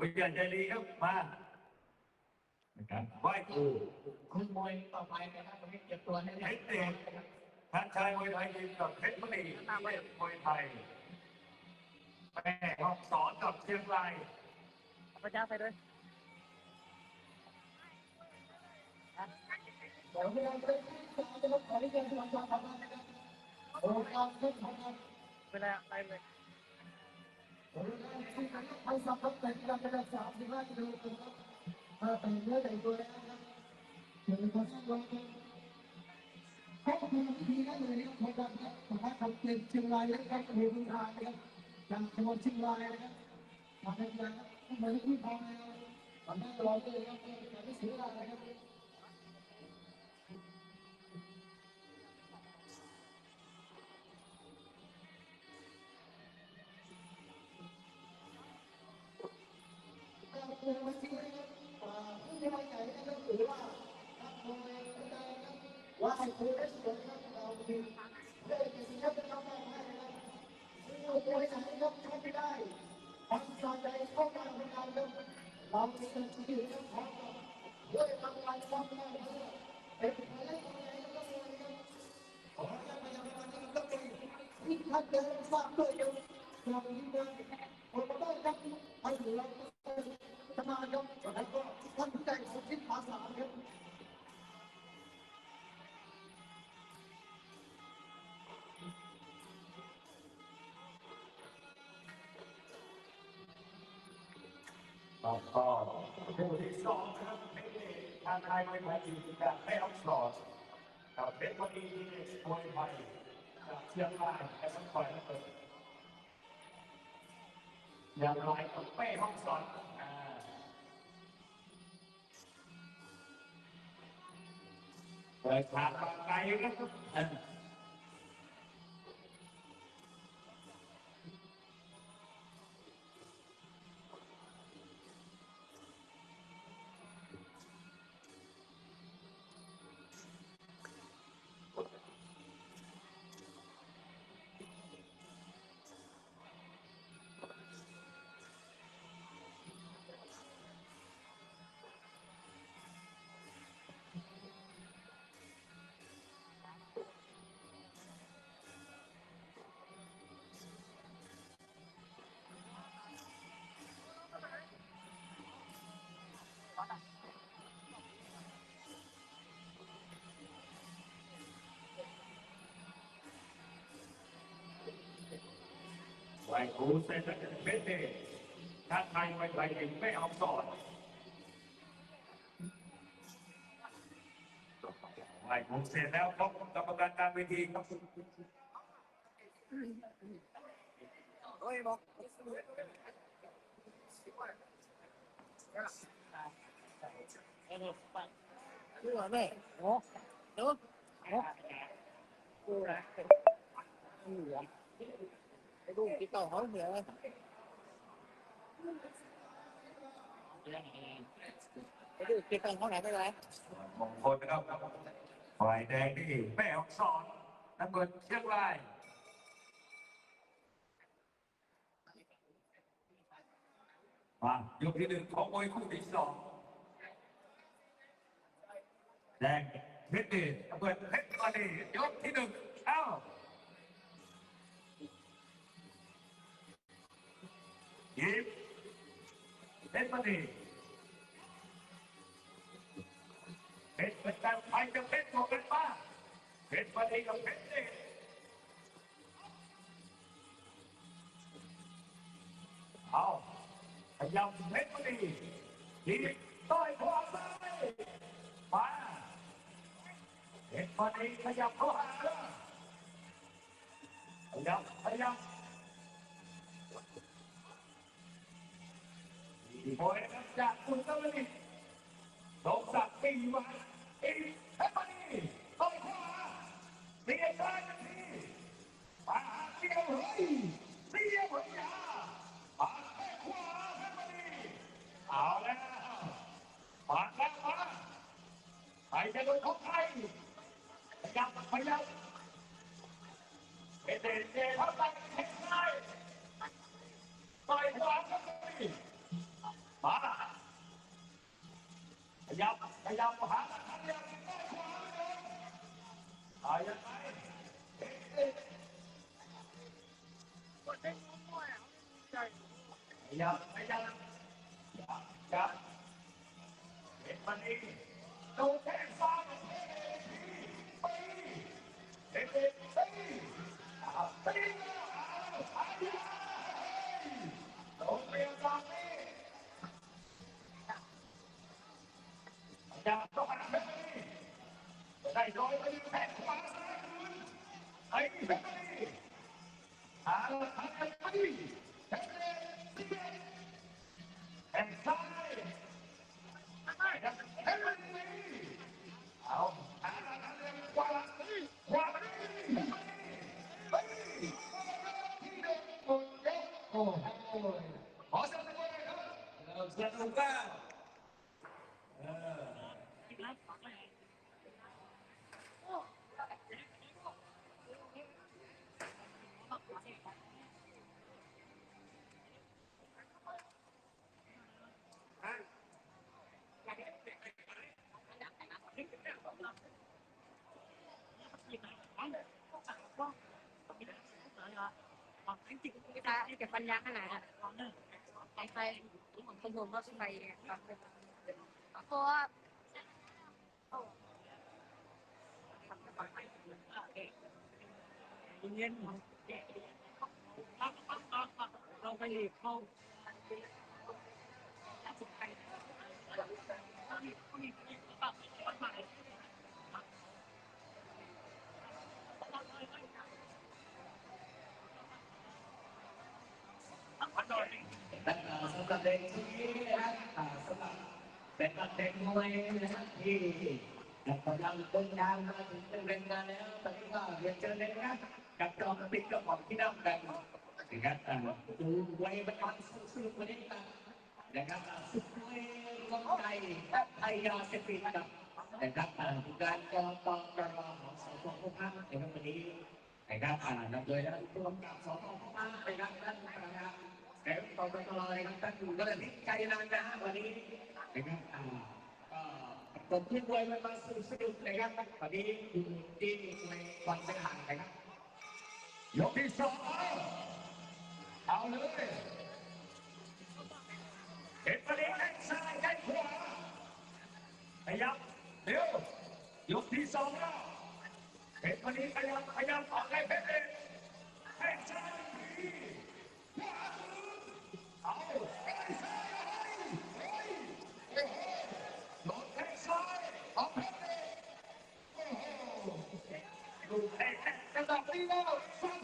วิญญาณใจดีครับมานะครับไหว้ครูคุณมวยต่อไปนะครับวันนี้เก็บตัวให้เพได้ชรเดชท่านชายมวยไทยยิมกับเพชรบุรีเวทมวยไทยแม่ห้องสอนกับเชียงรายประจ้าไปด้วยเดี๋ยวเวลาไปจะมาขอที่เรียนที่วันจันทร์ทำงานนะครับโอ้การเล่นของงานเวลาไปเลย ไปสับเป็นการเป็นสามสิบห้ากิโลกรัมครับเออแต่เนื้อแต่ตัวแล้วครับเดี๋ยวคนสร้างวันนี้เขาเป็นทีนั้นเลยนะครับคนดังครับนะครับทำเกมเชียงรายนะครับเมืองไทยนะครับจากจังหวัดเชียงรายนะครับมาในงานเหมือนที่ทำนะครับทำได้ตลอดเลยครับการไม่เสียเวลานะครับ เมือวันที่นะครับผู้ที่มาใหญ่นะครับหรือว่านักมวยนะครับว่าให้ครูได้สวยนะครับเราคือได้กิจกรรมเป็นคำแรกให้นะครับซึ่งเราตัวให้ไหนะครับทำไม่ได้ทำสาใจเข้ามาในการเริ่มเรามีกันที่อยู่นะครับพร้อมด้วยทำลายความได้นะครับเป็นใครได้ทำอะไรก็ต้องนะครับขอให้พยายามทำให้ต้องเป็นที่ท่านเดินทราบด้วยเดียวเรามีเดินคนมาได้ครับให้เราทำ งานครับแล้วก็ท่านผู้ใหญ่สุทิศภาษาครับแล้วก็คู่ที่สองครับเพชรเดทางไทยมวยไทยยิมกับแม่ห้องสอนกับเพชรบุรีมวยไทยจากเชียงรายและต้องคอยนะเปิดอย่างไรกับแม่ห้องสอน อ่าเปิด ส่หูเสร็จแล้วจะเป็นเดถ้าไทยไปไทยยิงไม่เอาสอนไหวครูเสร็จแล้วพบกรรมการการเวทีครับโอ้ยบอกนไปดูเหรอแม่โอ้ดูโอ้ดูนะเหลือ ไปดูติดต่อเขาเหลือไปดูติดต่อเขาไหนไปไหนมงคลนะครับฝ่ายแดงนี่แม่ของสอนน้ำเงินเชียงรายมายกที่หนึ่งของมวยคู่ที่สองแดงเพชรดชน้ำเงินเพชรมานียกที่หนึ่งเอ้า ยิบเพชรมานีเพชรเป็นการไปกับเพชรบอกกันบ้างเพชรมา โอยนะครับจากคุณตะวันนี้สงศักดิ์ปีมาอีกเฮ้ยมาดีต่อยขวาเสียซ้ายทันทีมาเสียวเฮ้ยเสียวเฮ้ยยามาแค่ขวาเฮ้ยมาดีเอาแล้วมาแล้วมาใครจะโดนของใครยายามพยายามเอเดนเจเข้าไปแข่งได้ต่อยขวาครับมาดีมาขยับได้ขวาเลยเอายังไงเอ๊ะเอ๊ะคนได้งงด้วยอะใจขยับขยับ ยับยับเห็นมันเองดูแข้งซ้ายเอ๊ะปีเอ๊ะเอยากต้องการแบบนี้ได้ร้อยไปดูแผ่นขวาซ้ายคืนไอ้แบบนี้หาละทางไปแผ่นเล็กเสียแผ่นซ้ายแผ่นแผ่นนี้เอาหาละทางเล็กขวาขวาไปไปที่เดิมหมดยกโอ้โหขอเสียงปรบมือหน่อยครับเริ่มสนุกแล้วเออ รักฝังเลย kita kepanjangan ada wifi sebelum wifi aku เย็นเราไปหลีกเขา และสำหรับเด็กชุดนี้นะครับอ่าสำหรับเป็นเด็กมวยนะครับที่กำลังเดินทางมาถึงเรียนงงานแล้วตอนนี้ก็เรียนเชิญเลยนะครับกับจอมปิดกับของที่นั่งกันนะครับอ่าดูไว้บรรยากาศสนุกวันนี้กันนะครับสุดมวยรวมใจไทยยาเสพติดกับนะครับอ่าการกองกองกระรองของสพพพัฒน์ในวันนี้นะครับนำโดยท่านผู้กำกับสพพพัฒน์นะครับท่านประธาน แต่ตอนตลอดนะครับท่านอยู่ก็เลยนิใจนานนะฮะวันนี้นะครับก็ผมที่รวยมันมาสนุกสนุกนะครับวันนี้อยู่ที่ในวันเสหางนะครับยกที่สองเอาเลยเห็นประเด็นแข้งซ้ายแข้งขวาขยับเดี๋ยวยกที่สองแล้วเห็นประเด็นขยับขยับออก กร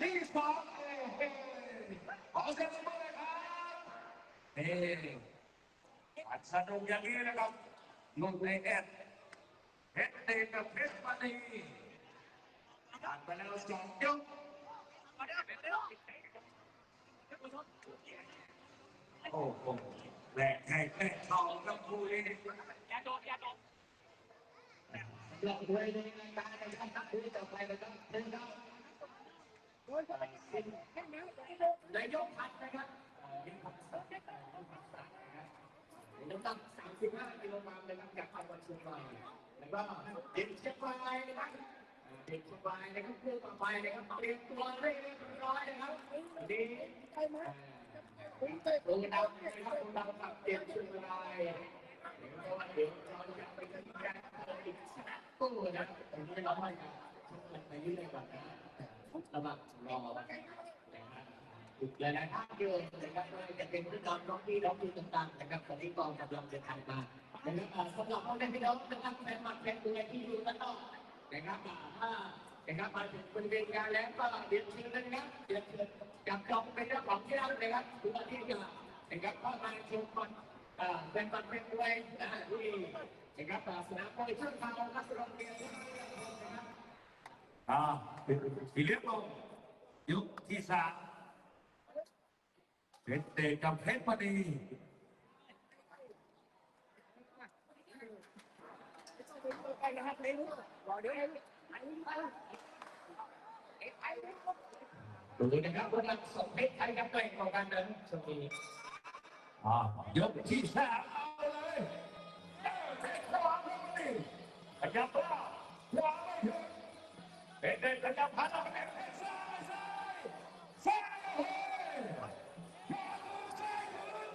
ที่สองเอ้ยขอเสียงปรบมือเลยครับเฮ้อัดสนุกอย่างนี้นะครับนุ่นในแอดเพชรเดชกับเพชรมณีไปแล้วสองยกโอ้โหแหลกแหกแหลกทองครับคู่นี้หลอกรวยในรายการนะครับคุยต่อไปนะครับเชิญครับนายกพัดนะครับน้ำหนัก35กิโลกรัมนะครับจากจังหวัดเชียงรายแล้วก็เด็กเชียงรายนะครับเด็กเชียงรายนะครับเพื่อต่อไปนะครับเตรียมตัวเรียบร้อยนะครับดีใช่ไหมคุณเตะคุณดาวนะครับคุณดาวกับเตรียมเชียงรายเดี๋ยวเราเดี๋ยวเราจะไปกันกันอีกสักตู้นะผมไม่ร้องไม่กันไปยื่นเลยก่อนนะ ระหว่างรอนะครับหลายๆท่านเยอะนะครับไม่ว่าจะเป็นผู้นำน้องพี่น้องพี่ต่างๆนะครับตอนนี้กองกำลังเดินทางมานะครับสำหรับพ่อแม่พี่น้องนะครับแฟนมันแฟนตัวที่อยู่ด้านนอกนะครับถ้านะครับมาถึงบริเวณงานแล้วก็เรียนเชิญนะครับเรียนเชิญจับจองเป็นเจ้าของที่นั่งนะครับเพื่อที่จะนะครับเข้ามาชมบอลอ่าเป็นบอลเป็นด้วยนะฮะที่นะครับสนามมวยเชื่อมทางนักโรงเรียนนะครับ อ่าทีเลี้ยงลงยกที่สามเพชรเตะกับเพชรมณีไปนะครับเร็วรอเดี๋ยวเร็วไปไปไปเร็วดูนะครับว่านักสมเพชรไทยกับตัวเองของการเดินสกีอ่ายกที่สามเอาเลยเอ้าเพชรขวาเพชรมณีขยับแล้ววาไม่ถึง เพชรเตะขยับพันเอาไปเพชรซ้ายซ้ายซ้ายเฮ้ยขวามือซ้ายมือ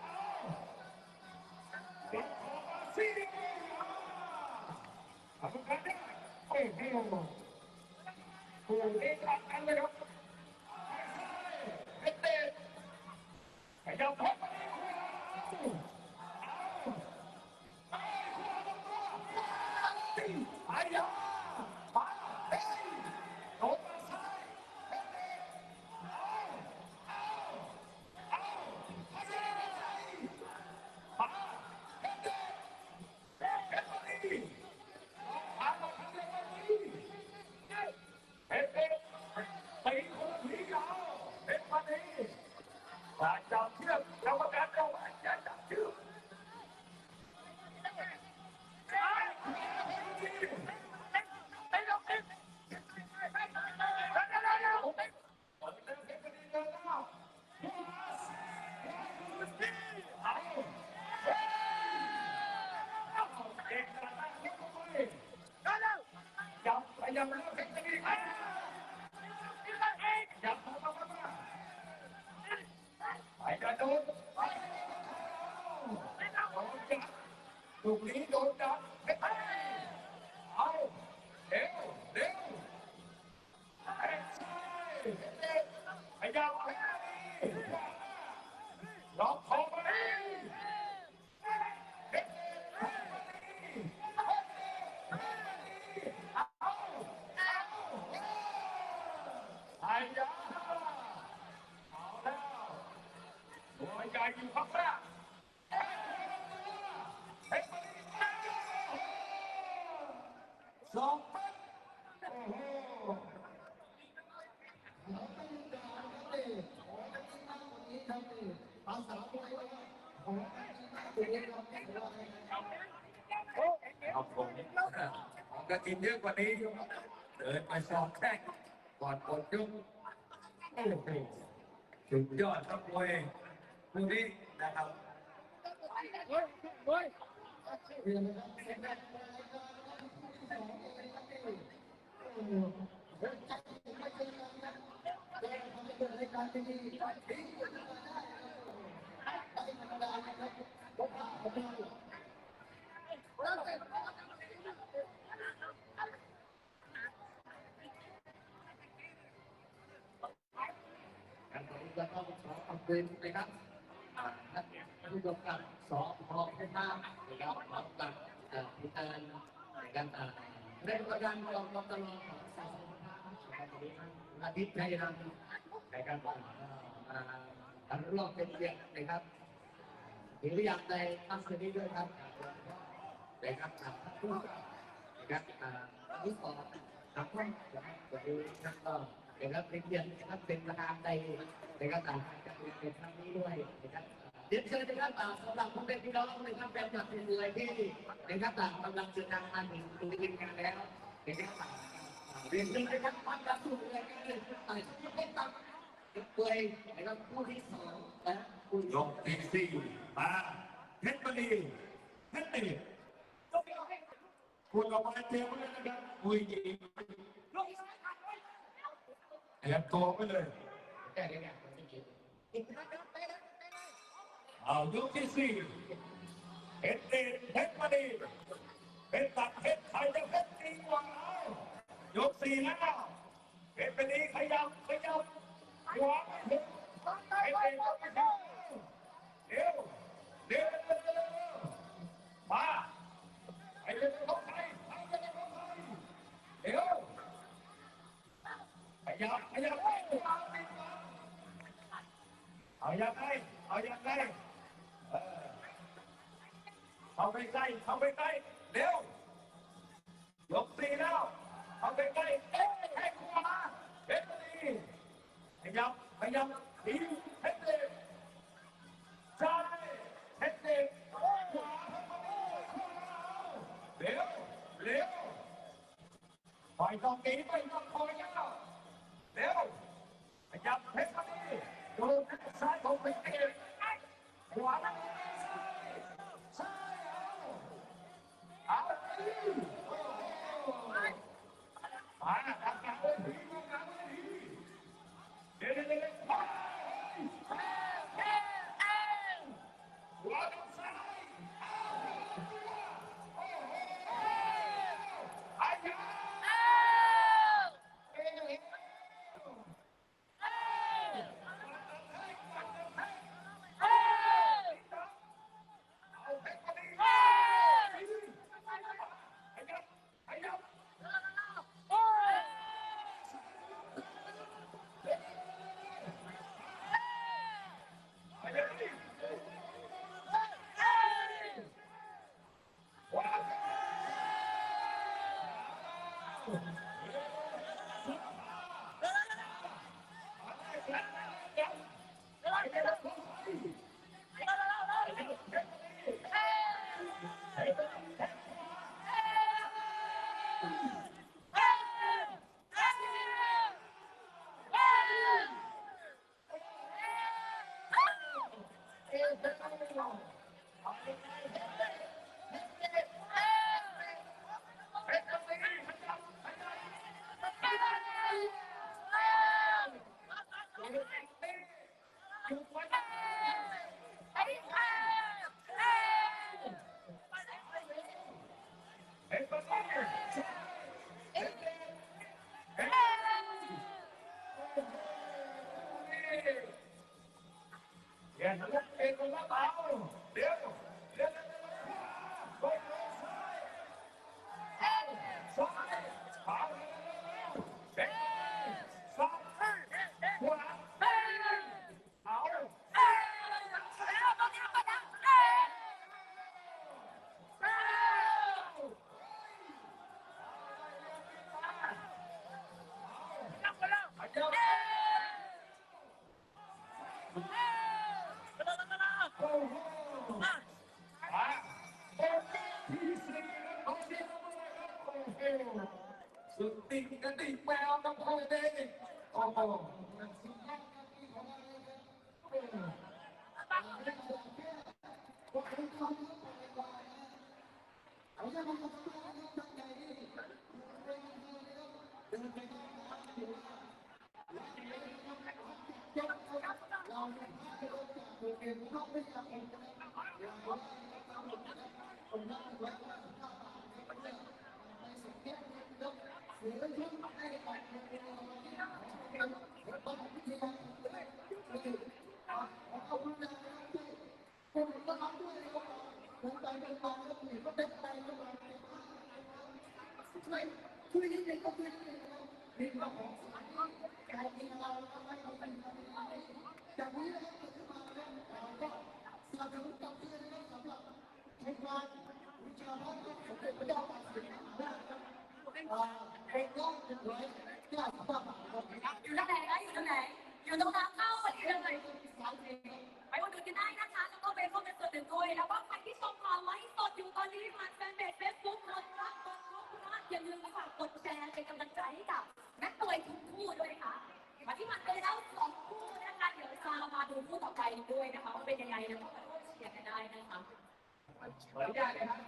เอาติดขวาสี่ทำกันได้โอ้โหโหนี่ทำกันเลยครับเพชรเตะขยับพับ ถ้าจับเชือกกรรมการเอา ไอ้ กระตินเยอะกว่านี้ยู่เดินไปสองแข้งก่อนกดยุกโอ้โหสุดยอดครับมวยคู่นี้นะครับเฮ้ยเฮ้ยเรียนนะครับเป็นนี้นะครับผมจะต้อง ขอขอบคุณนะครับท่านผู้กำกับสอพอให้มากนะครับพร้อมกับเอ่อผู้แทนนะครับอ่าเรื่องประกันรองกตลของสาธารณสุขนะครับวันนี้ท่านอาทิตย์ชัยรัตน์นะครับอ่าท่านรองเป็นเกียรตินะครับมีตัวอย่างในทั้งคืนนี้ด้วยครับนะครับท่านผู้กำกับนะครับอ่าที่สองครับผมวันนี้ครับก็เดี๋ยวครับเป็นเดือนนะครับเป็นประธานในในะครับต่าง ในครั้งนี้ด้วยนะครับเดี๋ยวเชิญนะครับสำหรับพ่อแม่พี่น้องนะครับแฟนคลับเป็นเลยที่นะครับต่างกำลังเดินทางมาถึงตรงนี้กันแล้วนะครับเรียนเชิญนะครับความรักสู่เลยกันเลยอ่าให้ตัดเปยนะครับผู้ที่สองนะผู้ที่ยกที่สี่มาเพชรมณีเพชรตีคุณออกมาเตรียมไว้เลยนะครับคุยจีเตรียมตัวไปเลยแต่เดี๋ยเนี่ย เอายกที่สี่เพชรตีเพชรมณีเพชรตัดเพชรไทยจะเพชรตีกว่าเอายกสี่แล้วเพชรมณีขยับขยับขวาไปถึงเพชรตียกไปถึงเร็วเร็วเร็วเร็วเร็วมาไอ้เรื่องของไทยไอ้เรื่องของไทยเร็วขยับขยับไป เอาอย่างไรเอาอย่างไรเอาไปใกล้เอาไปใกล้เร็วยกสีแล้วเอาไปใกล้เอ๊ะแข้ขวาเพชรดีขยับขยับดีเพชรดีซ้ายเพชรดีขวาเพชรดีเร็วเร็วไปต้องตีไปต้องคอยยาวเร็วขยับเพชรมาดี ดูซ้ายของเพชรเองขวา เพ ติ่งกระติ่งแมวน้ำโคเด้โอ้โหเเป็นน้องเป็น จากนี้นะครับจะมีนะครับสำหรับในการวิชาพัฒน์ของเด็กพระเจ้าตากสิน อยเก้าสิบห้าบาทครับอยู่ตรงไหนนะอยู่ตรงไหน อยู่ตรงทางเข้าพอดีเลยสามเพลงครับไปอุดหนุนกันได้นะคะ แล้วก็เป็นคนเป็นส่วนหนึ่งด้วย แล้วก็ใครที่ชมผ่านไลฟ์สดอยู่ตอนนี้ผ่านแฟนเพจเฟซบุ๊กคนรักคนรักคนรักอย่าลืมฝากกดแชร์เป็นกำลังใจให้กับนักมวยทุกคู่ด้วยค่ะมาที่มันไปแล้วสองคู่นะคะเดี๋ยวจะมาดูคู่ต่อไปด้วยนะคะว่าเป็นยังไงแล้วก็มาร่วมเชียร์กันได้นะคะขออนุญาตนะครับ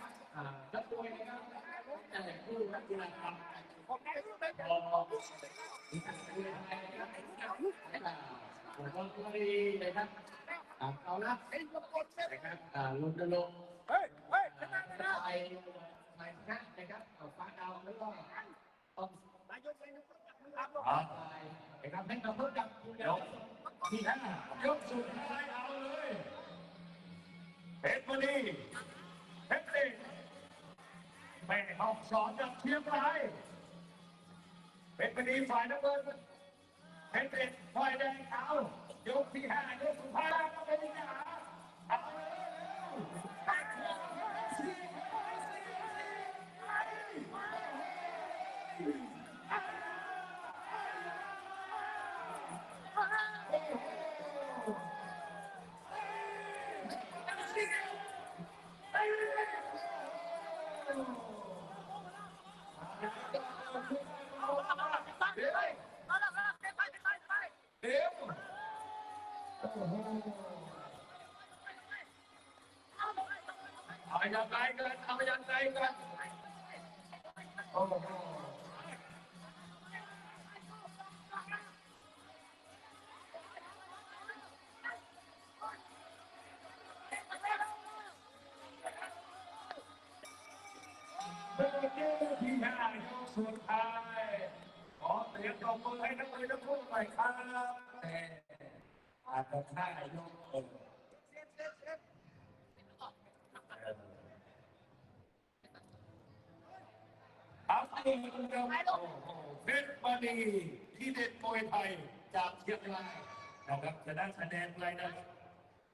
นักมวยนะครับ ผู้นักกีฬาครับพอมีการคุยอะไรนะครับผมก็คุยนะครับอ่าเอาละนะครับอ่าลุนลงค์เฮ้ยเฮ้ยไปไปนะนะครับเอาฟ้าดาวแล้วก็ต้องอะไปนะครับให้กับเพื่อนกับคุณยยกกที่ห้ายกสุดท้ายเอาเลยเพชรมณีเพชรเอก แม่ห้องสอนจากเชียงรายเป็นคดีฝ่ายน้ำเงินเป็นเอกฝ่ายแดงเอายกที่ห้ายกสุดท้ายก็เป็นยังไง กันเอาอย่างไรกันโอ้โหเบอร์เกอร์ที่ห้ายกสุดท้ายขอเสียงปรบมือให้นักมวยทั้งคู่หน่อยครับแหมอาจจะท่ายกเออ ครับนี่คือ เรื่องโอ้โหเพชรมณีที่เด็ดมวยไทยจากเชียงรายนะครับจะได้คะแนนอะไรนะ